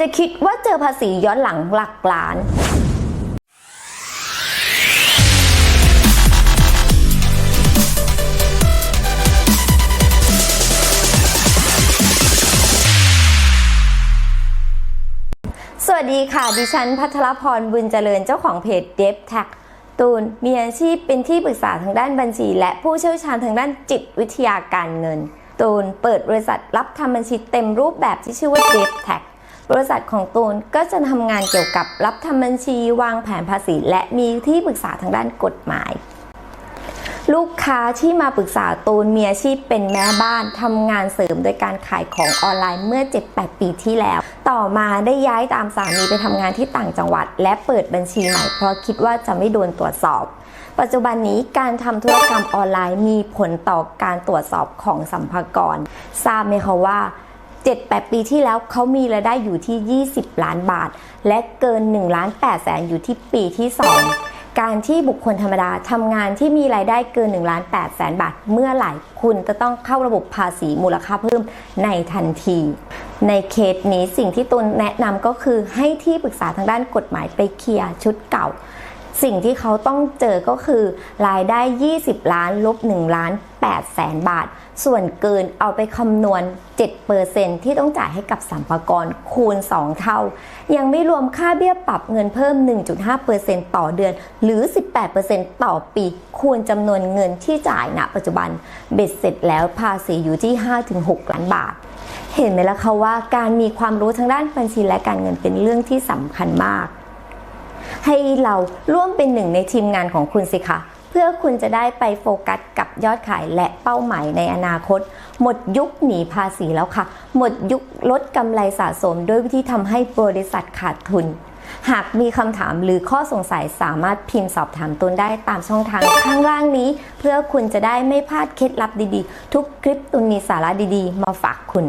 จะคิดว่าเจอภาษีย้อนหลังหลักล้านสวัสดีค่ะ ดิฉันพัทรพรบุญเจริญเจ้าของเพจ d e v t a g ตูนมีอาชีพเป็นที่ปรึกษาทางด้านบัญชี และผู้เชี่ยวชาญทางด้านจิตวิทยาการเงิน ตูนเปิดบริษัทรับทำบัญชีเต็มรูปแบบที่ชื่อว่า d e v t a g บริษัทของตูนก็จะทำงานเกี่ยวกับรับทำบัญชีวางแผนภาษี และมีที่ปรึกษาทางด้านกฎหมาย ลูกค้าที่มาปรึกษาตูนมีอาชีพเป็นแม่บ้านทำงานเสริมโดยการขายของออนไลน์เมื่อ 7-8 ปีที่แล้ว ต่อมาได้ย้ายตามสามีไปทำงานที่ต่างจังหวัด และเปิดบัญชีใหม่เพราะคิดว่าจะไม่โดนตรวจสอบปัจจุบันนี้การทำธุรกรรมออนไลน์มีผลต่อการตรวจสอบของสัมภากรทราบไหมคะว่า 7-8 ปีที่แล้วเขามีรายได้อยู่ที่ 20 ล้านบาท และเกิน1ล้าน8แสนอยู่ที่ปีที่ 2การที่บุคคลธรรมดาทำงานที่มีรายได้เกิน1ล้าน8แสนบาท เมื่อไหร่คุณจะต้องเข้าระบบภาษีมูลค่าเพิ่มในทันที ในเคสนี้สิ่งที่ตุนแนะนำก็คือให้ที่ปรึกษาทางด้านกฎหมายไปเคลียร์ชุดเก่า สิ่งที่เขาต้องเจอก็คือ รายได้ 20 ล้านลบ1ล้าน8แสนบาท ส่วนเกินเอาไปคำนวณ 7%ที่ต้องจ่ายให้กับสัมภากรคูณ 2 เท่า ยังไม่รวมค่าเบี้ยปรับเงินเพิ่ม 1.5%ต่อเดือน หรือ 18%ต่อปี คูณจำนวนเงินที่จ่ายณปัจจุบัน เบ็ดเสร็จแล้วภาษีอยู่ที่ 5-6 ล้านบาท เห็นไหมล่ะคะว่าการมีความรู้ทางด้านบัญชีและการเงินเป็นเรื่องที่สำคัญมาก ให้เราร่วมเป็นหนึ่งในทีมงานของคุณสิคะเพื่อคุณจะได้ไปโฟกัสกับยอดขายและเป้าหมายในอนาคต หมดยุคหนีภาษีแล้วค่ะ หมดยุคลดกำไรสะสมด้วยวิธีทำให้บริษัทขาดทุน หากมีคำถามหรือข้อสงสัยสามารถพิมพ์สอบถามตนได้ตามช่องทางข้างล่างนี้ เพื่อคุณจะได้ไม่พลาดเคล็ดลับดีๆ ทุกคลิปตุนมีสาระดีๆ มาฝากคุณ